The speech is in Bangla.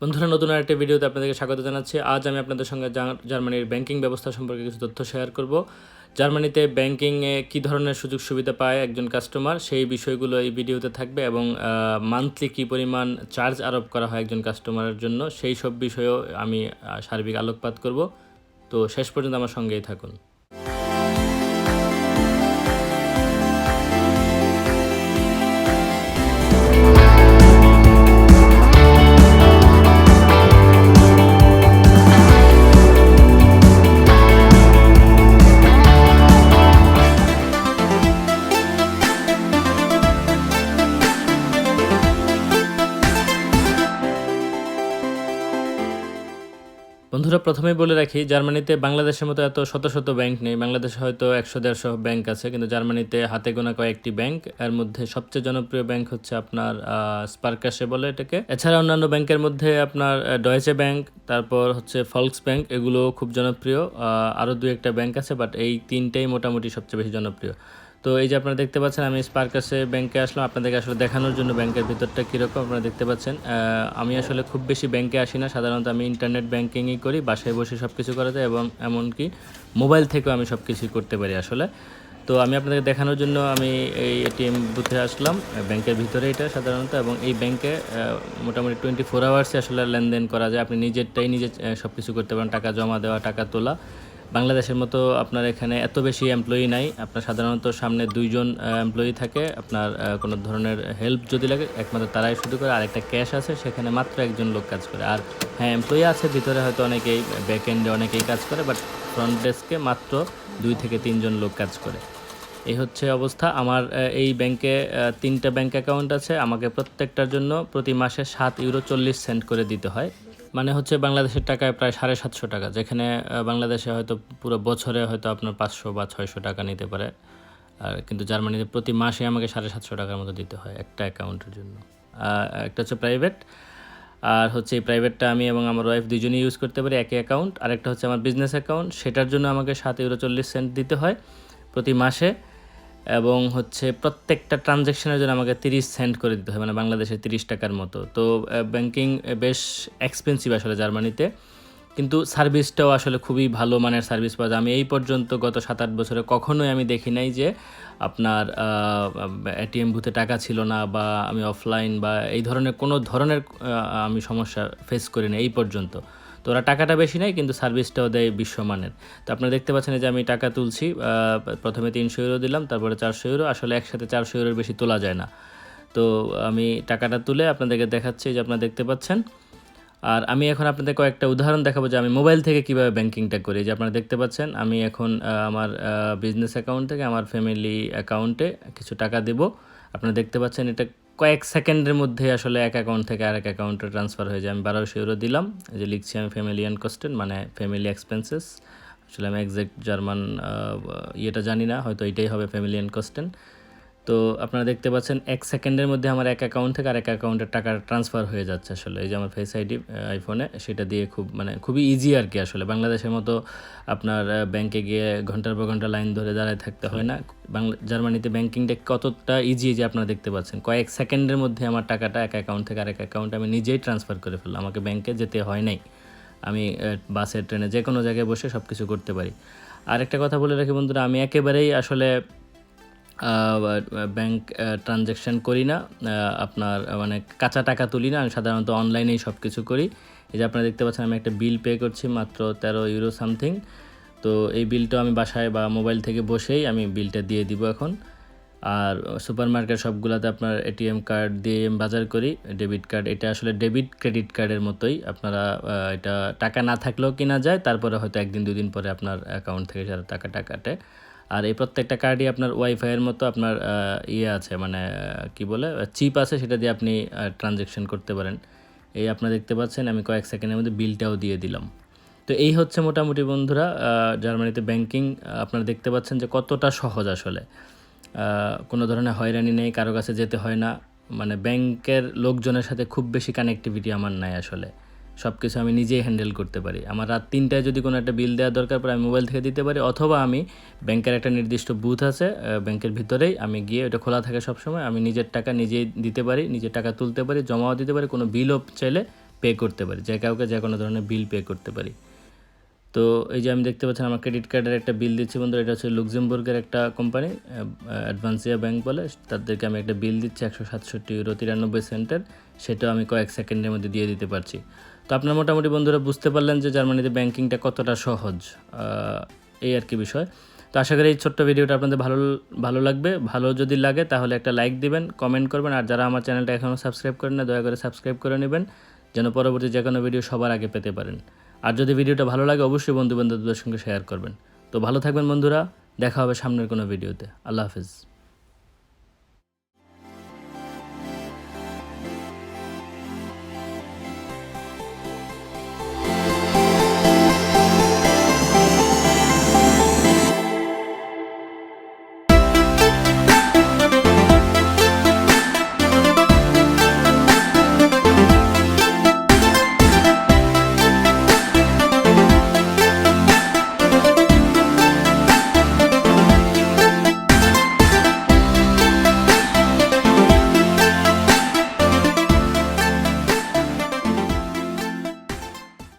বন্ধুরা, নতুন আরেকটি ভিডিওতে আপনাদেরকে স্বাগত জানাচ্ছি। আজ আমি আপনাদের সঙ্গে জার্মানির ব্যাংকিং ব্যবস্থা সম্পর্কে কিছু তথ্য শেয়ার করব। জার্মানিতে ব্যাংকিংয়ে কী ধরনের সুযোগ সুবিধা পায় একজন কাস্টমার, সেই বিষয়গুলো এই ভিডিওতে থাকবে এবং মান্থলি কী পরিমাণ চার্জ আরোপ করা হয় একজন কাস্টমারের জন্য, সেই সব বিষয়েও আমি সার্বিক আলোকপাত করব। তো শেষ পর্যন্ত আমার সঙ্গেই থাকুন। বন্ধুরা প্রথমেই বলে রাখি, জার্মানিতে বাংলাদেশের মতো এত শত শত ব্যাংক নেই। বাংলাদেশে হয়তো একশো, দেড়শো ব্যাংক আছে, কিন্তু জার্মানিতে হাতে গোনা কয়েকটি ব্যাংক। এর মধ্যে সবচেয়ে জনপ্রিয় ব্যাংক হচ্ছে আপনার স্পার্কাসে বলে এটাকে। এছাড়া অন্যান্য ব্যাংকের মধ্যে আপনার ডয়েচে ব্যাংক, তারপর হচ্ছে ফলক্স ব্যাংক এগুলো খুব জনপ্রিয়। আরও দু একটা ব্যাংক আছে, বাট এই তিনটেই মোটামুটি সবচেয়ে বেশি জনপ্রিয়। তো এই যে আপনারা দেখতে পাচ্ছেন, আমি স্পার্কাসে ব্যাংকে আসলাম। আপনাদেরকে আসলে দেখানোর জন্য ব্যাংকের ভিতরটা কীরকম আপনারা দেখতে পাচ্ছেন। আমি আসলে খুব বেশি ব্যাংকে আসি না। সাধারণত আমি ইন্টারনেট ব্যাংকিংই করি, বাসায় বসে সব কিছু করা যায় এবং এমনকি মোবাইল থেকেও আমি সব কিছুই করতে পারি আসলে। তো আমি আপনাদেরকে দেখানোর জন্য আমি এই এটিএম বুথে আসলাম। ব্যাংকের ভিতরে এটা সাধারণত এবং এই ব্যাংকে মোটামুটি টোয়েন্টি ফোর আওয়ার্সে আসলে লেনদেন করা যায়। আপনি নিজেরটাই নিজে সব কিছু করতে পারেন। টাকা জমা দেওয়া, টাকা তোলা। বাংলাদেশের মতো আপনার এখানে এত বেশি এমপ্লয়ি নাই। আপনার সাধারণত সামনে দুইজন এমপ্লয়ি থাকে। আপনার কোনো ধরনের হেল্প যদি লাগে, একমাত্র তারাই শুধু করে, আরেকটা ক্যাশ আছে, সেখানে মাত্র একজন লোক কাজ করে। আর হ্যাঁ এমপ্লয়ি আছে, ভিতরে হয়তো অনেকেই ব্যাক এন্ডে অনেকেই কাজ করে বাট ফ্রন্ট ডেস্কে মাত্র দুই থেকে তিনজন লোক কাজ করে। এই হচ্ছে অবস্থা। আমার এই ব্যাংকে তিনটা ব্যাংক অ্যাকাউন্ট আছে। আমাকে প্রত্যেকটার জন্য প্রতি মাসে সাত ইউরো চল্লিশ সেন্ট করে দিতে হয়। মানে হচ্ছে বাংলাদেশের টাকায় প্রায় সাড়ে সাতশো টাকা, যেখানে বাংলাদেশে হয়তো পুরো বছরে হয়তো আপনার পাঁচশো বা ছয়শো টাকা নিতে পারে। আর কিন্তু জার্মানিতে প্রতি মাসে আমাকে সাড়ে সাতশো টাকার মতো দিতে হয় একটা অ্যাকাউন্টের জন্য। একটা হচ্ছে প্রাইভেট। আর হচ্ছে এই প্রাইভেটটা আমি এবং আমার ওয়াইফ দুজনেই ইউজ করতে পারি একই অ্যাকাউন্ট। আরেকটা হচ্ছে আমার বিজনেস অ্যাকাউন্ট, সেটার জন্য আমাকে সাত ইউরো চল্লিশ সেন্ট দিতে হয় প্রতি মাসে। এবং হচ্ছে প্রত্যেকটা ট্রানজ্যাকশনের জন্য আমাকে তিরিশ সেন্ট করে দিতে হয় মানে বাংলাদেশে তিরিশ টাকার মতো। তো ব্যাংকিং বেশ এক্সপেন্সিভ আসলে জার্মানিতে। কিন্তু সার্ভিসটাও আসলে খুবই ভালো মানের সার্ভিস পাওয়া যায়। আমি এই পর্যন্ত গত সাত আট বছরে কখনোই আমি দেখি নাই যে আপনার এটিএম বুথে টাকা ছিল না বা আমি অফলাইন বা এই ধরনের কোনো ধরনের আমি সমস্যা ফেস করি না এই পর্যন্ত। তো ওরা টাকাটা বেশি নেয়, কিন্তু সার্ভিসটাও দেয় বিশ্বমানের। তো আপনারা দেখতে পাচ্ছেন যে আমি টাকা তুলছি প্রথমে তিনশো ইউরো দিলাম, তারপরে চারশো ইউরো, আসলে একসাথে চারশো ইউরোর বেশি তোলা যায় না। তো আমি টাকাটা তুলে আপনাদেরকে দেখাচ্ছি যে আপনারা দেখতে পাচ্ছেন। আর আমি এখন আপনাদের কয়েকটা উদাহরণ দেখাবো যে আমি মোবাইল থেকে কীভাবে ব্যাঙ্কিংটা করি। যে আপনারা দেখতে পাচ্ছেন, আমি এখন আমার বিজনেস অ্যাকাউন্ট থেকে, আমার ফ্যামিলি অ্যাকাউন্টে কিছু টাকা দেব। আপনারা দেখতে পাচ্ছেন এটা কয়েক সেকেন্ডের মধ্যে আসলে এক অ্যাকাউন্ট থেকে আরেক অ্যাকাউন্টে ট্রান্সফার হয়ে যায়। আমি বারোশো ইউরো দিলাম। যে লিখছি আমি ফ্যামিলি অ্যান্ড কস্টেন মানে ফ্যামিলি এক্সপেন্সেস আসলে আমি এক্সাক্ট জার্মান ইয়েটা জানি না, হয়তো এটাই হবে ফ্যামিলি অ্যান্ড কস্টেন তো আপনারা দেখতে পাচ্ছেন এক সেকেন্ডের মধ্যে আমার এক অ্যাকাউন্ট থেকে আরেক অ্যাকাউন্টের টাকা ট্রান্সফার হয়ে যাচ্ছে আসলে। এই যে আমার ফেস আইডি আইফোনে সেটা দিয়ে খুব মানে খুবই ইজি আর কি আসলে। বাংলাদেশের মতো আপনার ব্যাংকে গিয়ে ঘণ্টার পর ঘণ্টা লাইন ধরে দাঁড়ায় থাকতে হয় না। বাংলা, জার্মানিতে ব্যাংকিংটা কতটা ইজি যে আপনারা দেখতে পাচ্ছেন। কয়েক সেকেন্ডের মধ্যে আমার টাকাটা এক অ্যাকাউন্ট থেকে আরেক অ্যাকাউন্টে আমি নিজেই ট্রান্সফার করে ফেললাম। আমাকে ব্যাংকে যেতে হয় নাই। আমি বাসে ট্রেনে যে কোনো জায়গায় বসে সব কিছু করতে পারি। আর একটা কথা বলে রাখি বন্ধুরা, আমি একেবারেই আসলে ব্যাংক ট্রানজ্যাকশন করি না। আপনার মানে কাঁচা টাকা তুলি না, আমি সাধারণত অনলাইনেই সব কিছু করি। এই যে আপনারা দেখতে পাচ্ছেন, আমি একটা বিল পে করছি মাত্র তেরো ইউরো সামথিং তো এই বিলটা আমি বাসায় বা মোবাইল থেকে বসেই আমি বিলটা দিয়ে দিব এখন। আর সুপার মার্কেট সবগুলোতে আপনার এটিএম কার্ড দিয়ে বাজার করি ডেবিট কার্ড এটা আসলে ডেবিট ক্রেডিট কার্ডের মতোই। আপনারা এটা টাকা না থাকলেও কিনা যায়, তারপরে হয়তো একদিন, দুদিন পরে আপনার অ্যাকাউন্ট থেকে সেটা টাকাটা কাটে। আর এই প্রত্যেকটা কার্ডই আপনার ওয়াইফাইয়ের মতো আপনার ইয়ে আছে মানে কি বলে চিপ আছে সেটা দিয়ে আপনি ট্রানজ্যাকশন করতে পারেন। এই আপনারা দেখতে পাচ্ছেন, আমি কয়েক সেকেন্ডের মধ্যে বিলটাও দিয়ে দিলাম। তো এই হচ্ছে মোটামুটি বন্ধুরা জার্মানিতে ব্যাংকিং আপনারা দেখতে পাচ্ছেন যে কতটা সহজ আসলে। কোনো ধরনের হয়রানি নেই, কারও কাছে যেতে হয় না। মানে ব্যাংকের লোকজনের সাথে খুব বেশি কানেক্টিভিটি আমার নাই আসলে। সব কিছু আমি নিজেই হ্যান্ডেল করতে পারি। আমার রাত তিনটায় যদি কোনো একটা বিল দেওয়ার দরকার পড়ে, আমি মোবাইল থেকে দিতে পারি, অথবা আমি ব্যাংকের একটা নির্দিষ্ট বুথ আছে ব্যাংকের ভিতরেই আমি গিয়ে ওটা খোলা থাকে সবসময়, আমি নিজের টাকা নিজেই দিতে পারি, নিজের টাকা তুলতে পারি, জমাও দিতে পারি, কোনো বিলও চাইলে পে করতে পারি, যে কাউকে যে কোনো ধরনের বিল পে করতে পারি। তো এই যে আমি দেখতে পাচ্ছেন আমার ক্রেডিট কার্ডের একটা বিল দিচ্ছি বন্ধু এটা হচ্ছে লুক্সেমবুর্গের একটা কোম্পানি অ্যাডভান্সিয়া ব্যাংক বলে, তাদেরকে আমি একটা বিল দিচ্ছি একশো সাতষট্টি ইউরো তিরানব্বই সেন্টের সেটাও আমি কয়েক সেকেন্ডের মধ্যে দিয়ে দিতে পারছি। তো আপনার মোটামুটি বন্ধুরা বুঝতে পারলেন যে জার্মানিতে ব্যাংকিংটা কতটা সহজ এই আর কি বিষয়। তো আশা করি এই ছোট্ট ভিডিওটা আপনাদের ভালো ভালো লাগবে। ভালো যদি লাগে তাহলে একটা লাইক দিবেন কমেন্ট করবেন, আর যারা আমার চ্যানেলটা এখনও সাবস্ক্রাইব করেন না, দয়া করে সাবস্ক্রাইব করে নেবেন, যেন পরবর্তী যে কোনো ভিডিও সবার আগে পেতে পারেন। আর যদি ভিডিওটা ভালো লাগে, অবশ্যই বন্ধু বান্ধবদের সঙ্গে শেয়ার করবেন। তো ভালো থাকবেন বন্ধুরা, দেখা হবে সামনের কোনো ভিডিওতে আল্লাহ হাফিজ।